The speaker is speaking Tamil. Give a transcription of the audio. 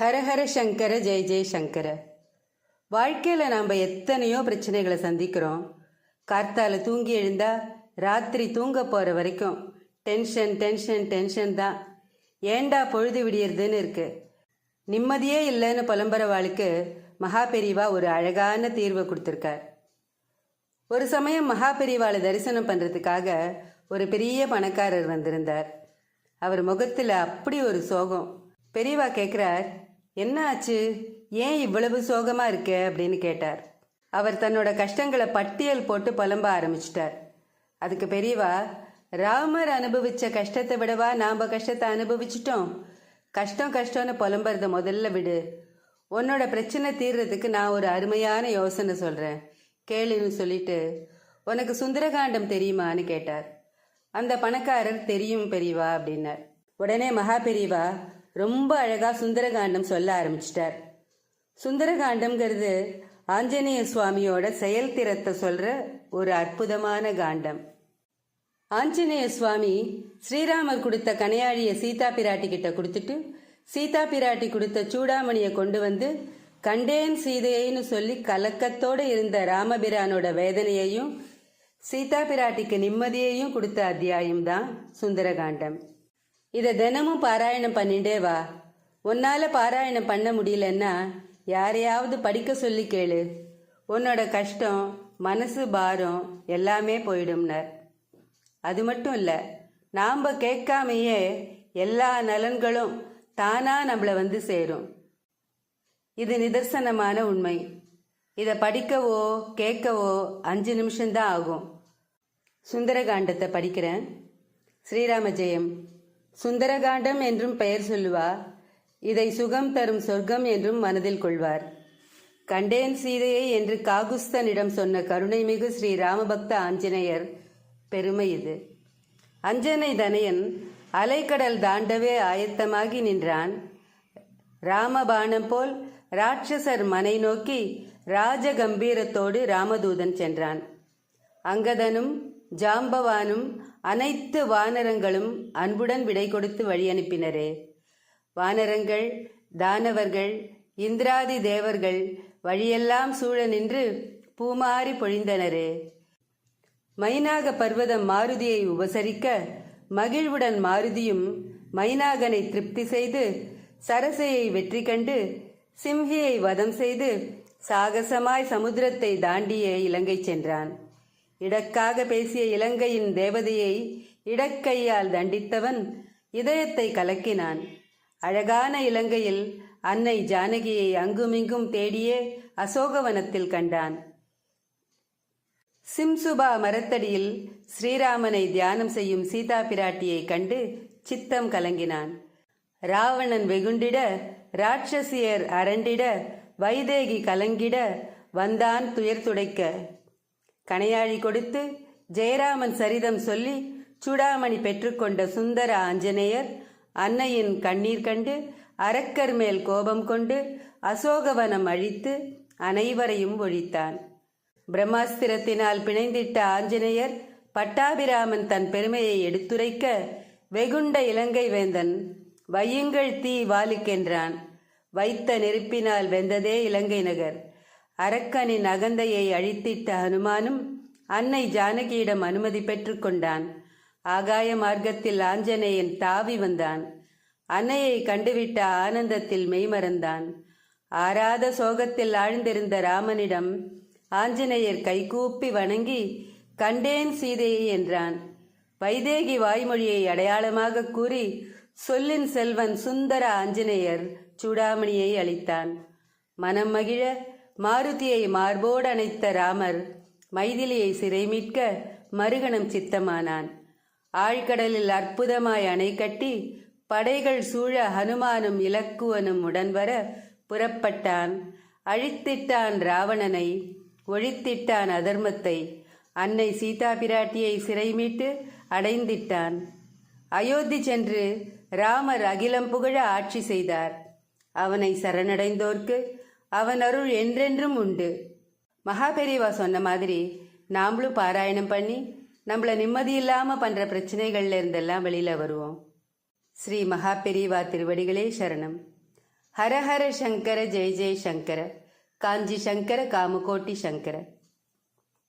ஹரஹர சங்கர ஜெய் ஜெய் சங்கர. வாழ்க்கையில் நாம் எத்தனையோ பிரச்சனைகளை சந்திக்கிறோம். கார்த்தால தூங்கி எழுந்தா ராத்திரி தூங்க போகிற வரைக்கும் டென்ஷன் டென்ஷன் டென்ஷன் தான். ஏண்டா பொழுது விடியறதுன்னு இருக்கு. நிம்மதியே இல்லைன்னு புலம்புறவாளுக்கு மகா பெரிவா ஒரு அழகான தீர்வை கொடுத்துருக்கார். ஒரு சமயம் மகா பெரிவாளை தரிசனம் பண்ணுறதுக்காக ஒரு பெரிய பணக்காரர் வந்திருந்தார். அவர் முகத்தில் அப்படி ஒரு சோகம். பெரியவா கேட்குறார் என்ன ஆச்சு ஏன் இவ்வளவு சோகமா இருக்க? அப்படின்னு கேட்டார். அவர் தன்னோட கஷ்டங்களை பட்டியல் போட்டு புலம்ப ஆரம்பிச்சிட்டார். அதுக்கு பெரியவா ராமர் அனுபவிச்ச கஷ்டத்தை விடவா நாம கஷ்டத்தை அனுபவிச்சிட்டோம்? கஷ்டம் கஷ்டம்னு புலம்புறத முதல்ல விடு. உன்னோட பிரச்சனை தீர்றதுக்கு நான் ஒரு அருமையான யோசனை சொல்றேன். கேளுன்னு சொல்லிட்டு உனக்கு சுந்தரகாண்டம் தெரியுமான்னு கேட்டார். அந்த பணக்காரர் தெரியும் பெரியவா அப்படின்னார். உடனே மகா பெரியவா ரொம்ப அழகா சுந்தரகாண்டம் சொல்ல ஆரம்பிச்சிட்டார். சுந்தரகாண்டம்ங்கிறது ஆஞ்சநேய சுவாமியோட செயல்திறத்தை சொல்ற ஒரு அற்புதமான காண்டம். ஆஞ்சநேய சுவாமி ஸ்ரீராமர் கொடுத்த கனையாழிய சீதா பிராட்டி கிட்ட கொடுத்துட்டு சீதா பிராட்டி கொடுத்த சூடாமணியை கொண்டு வந்து கண்டேன் சீதையைன்னு சொல்லி கலக்கத்தோடு இருந்த ராமபிரானோட வேதனையையும் சீதா பிராட்டிக்கு நிம்மதியையும் கொடுத்த அத்தியாயம் தான் சுந்தரகாண்டம். இதை தினமும் பாராயணம் பண்ணிட்டே வா. உன்னால பாராயணம் பண்ண முடியலன்னா யாரையாவது படிக்க சொல்லி கேளு. உன்னோட கஷ்டம் மனசு பாரம் எல்லாமே போயிடும்னர். அது மட்டும் இல்லை நாம் கேட்காமையே எல்லா நலன்களும் தானா நம்மளை வந்து சேரும். இது நிதர்சனமான உண்மை. இதை படிக்கவோ கேட்கவோ அஞ்சு நிமிஷம்தான் ஆகும். சுந்தரகாண்டத்தை படிக்கிறேன். ஸ்ரீராம ஜெயம் சுந்தரகாண்டம் என்றும் பெயர் சொல்லுவா. இதை சுகம் தரும் சொர்க்கம் என்றும் மனதில் கொள்வார். கண்டேன் சீதையை என்று காகுஸ்தனிடம் சொன்ன கருணைமிகு ஸ்ரீ ராமபக்த ஆஞ்சநேயர் பெருமை இது. அஞ்சனை தனையன் அலைக்கடல் தாண்டவே ஆயத்தமாகி நின்றான். ராமபாணம் போல் ராட்சசர் மனை நோக்கி ராஜகம்பீரத்தோடு ராமதூதன் சென்றான். அங்கதனும் ஜாம்பவானும் அனைத்து வானரங்களும் அன்புடன் விடை கொடுத்து வழி அனுப்பினரே. வானரங்கள் தானவர்கள் இந்திராதி தேவர்கள் வழியெல்லாம் சூழ நின்று பூமாறி பொழிந்தனரே. மைனாக பர்வதம் மாருதியை உபசரிக்க மகிழ்வுடன் மாருதியும் மைனாகனை திருப்தி செய்து சரசையை வெற்றி கண்டு சிம்ஹியை வதம் செய்து சாகசமாய் சமுத்திரத்தை தாண்டிய இலங்கை சென்றான். இடக்காக பேசிய இலங்கையின் தேவதையை இடக்கையால் தண்டித்தவன் இதயத்தை கலக்கினான். அழகான இலங்கையில் அன்னை ஜானகியை அங்குமிங்கும் தேடியே அசோகவனத்தில் கண்டான். சிம்சுபா மரத்தடியில் ஸ்ரீராமனை தியானம் செய்யும் சீதா பிராட்டியை கண்டு சித்தம் கலங்கினான். ராவணன் வெகுண்டிட ராட்சசியர் அரண்டிட வைதேகி கலங்கிட வந்தான் துயர் துடைக்க. கணையாழி கொடுத்து ஜெயராமன் சரிதம் சொல்லி சூடாமணி பெற்றுக்கொண்ட சுந்தர ஆஞ்சநேயர் அன்னையின் கண்ணீர் கண்டு அரக்கர் மேல் கோபம் கொண்டு அசோகவனம் அழித்து அனைவரையும் ஒழித்தான். பிரம்மாஸ்திரத்தினால் பிணைந்திட்ட ஆஞ்சநேயர் பட்டாபிராமன் தன் பெருமையை எடுத்துரைக்க வெகுண்ட இலங்கை வேந்தன் வையுங்கள் தீ வாலுக்கென்றான். வைத்த நெருப்பினால் வெந்ததே இலங்கை நகர். அரக்கனின் அகந்தையை அழித்திட்ட ஹனுமானும் அன்னை ஜானகியிடம் அனுமதி பெற்றுக்கொண்டான் ஆகாய மார்க்கத்தில் ஆஞ்சநேயன் தாவி வந்தான். அன்னையை கண்டுவிட்ட ஆனந்தத்தில் மெய்மறந்தான் ஆறாத சோகத்தில் ஆழ்ந்திருந்த ராமனிடம் ஆஞ்சநேயர் கைகூப்பி வணங்கி கண்டேன் சீதையை என்றான். வைதேகி வாய்மொழியை அடையாளமாக கூறி சொல்லின் செல்வன் சுந்தர ஆஞ்சநேயர் சூடாமணியை அளித்தான். மனம் மகிழ மாருதியை மார்போடு அணைத்த ராமர் மைதிலியை சிறை மீட்க மறுகணம் சித்தமானான். ஆழ்கடலில் அற்புதமாய் அணை கட்டி படைகள் சூழ ஹனுமானும் இலக்குவனும் உடன் வர புறப்பட்டான். அழித்திட்டான் ராவணனை ஒழித்திட்டான் அதர்மத்தை. அன்னை சீதா பிராட்டியை சிறை மீட்டு அடைந்திட்டான். அயோத்தி சென்று ராமர் அகிலம் புகழ ஆட்சி செய்தார். அவனை சரணடைந்தோர்க்கு அவன் அருள் என்றென்றும் உண்டு. மகாபெரிவா சொன்ன மாதிரி நாமளும் பாராயணம் பண்ணி நம்மள நிம்மதி இல்லாமல் பண்ணுற பிரச்சனைகள்ல இருந்தெல்லாம் வெளியில் வருவோம். ஸ்ரீ மகாபெரிவா திருவடிகளே சரணம். ஹர ஹர சங்கர ஜெய ஜெய சங்கர. காஞ்சி சங்கர காமகோட்டி சங்கர.